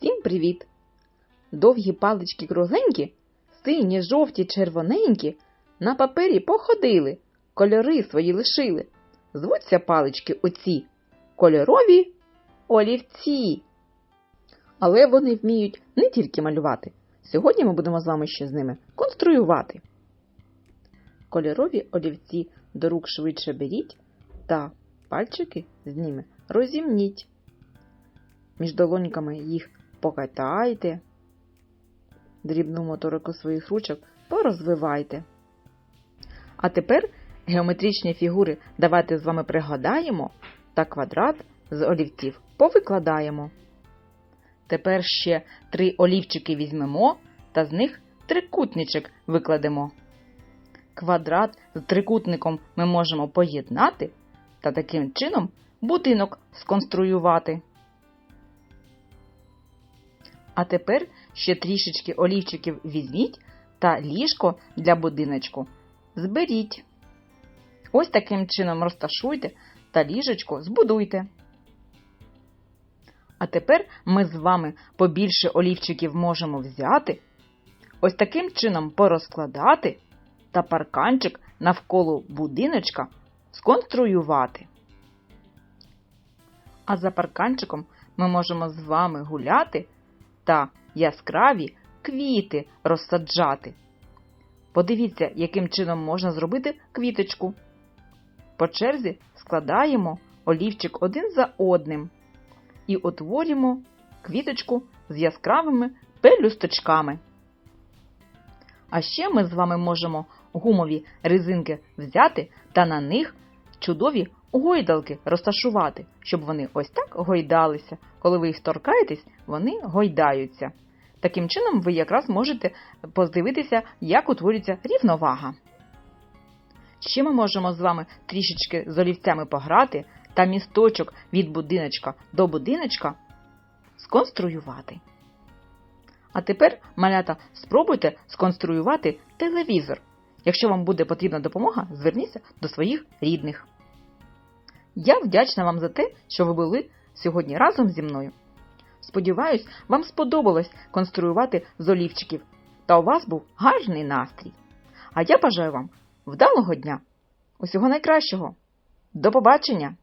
Всім привіт! Довгі палички кругленькі, сині, жовті, червоненькі, на папері походили, кольори свої лишили. Звуться палички оці кольорові олівці. Але вони вміють не тільки малювати. Сьогодні ми будемо з вами ще з ними конструювати. Кольорові олівці до рук швидше беріть та пальчики з ними розімніть. Між долоньками їх покатайте, дрібну моторику своїх ручок порозвивайте. А тепер геометричні фігури давайте з вами пригадаємо та квадрат з олівців повикладаємо. Тепер ще три олівчики візьмемо та з них трикутничок викладемо. Квадрат з трикутником ми можемо поєднати та таким чином будинок сконструювати. А тепер ще трішечки олівчиків візьміть та ліжко для будиночку зберіть. Ось таким чином розташуйте та ліжечко збудуйте. А тепер ми з вами побільше олівчиків можемо взяти, ось таким чином порозкладати та парканчик навколо будиночка сконструювати. А за парканчиком ми можемо з вами гуляти та яскраві квіти розсаджати. Подивіться, яким чином можна зробити квіточку. По черзі складаємо олівчик один за одним і утворюємо квіточку з яскравими пелюсточками. А ще ми з вами можемо гумові резинки взяти та на них чудові гойдалки розташувати, щоб вони ось так гойдалися. Коли ви їх торкаєтесь, вони гойдаються. Таким чином, ви якраз можете подивитися, як утворюється рівновага. Ще ми можемо з вами трішечки з олівцями пограти та місточок від будиночка до будиночка сконструювати. А тепер, малята, спробуйте сконструювати телевізор. Якщо вам буде потрібна допомога, зверніться до своїх рідних. Я вдячна вам за те, що ви були сьогодні разом зі мною. Сподіваюсь, вам сподобалось конструювати з олівчиків, та у вас був гарний настрій. А я бажаю вам вдалого дня! Усього найкращого! До побачення!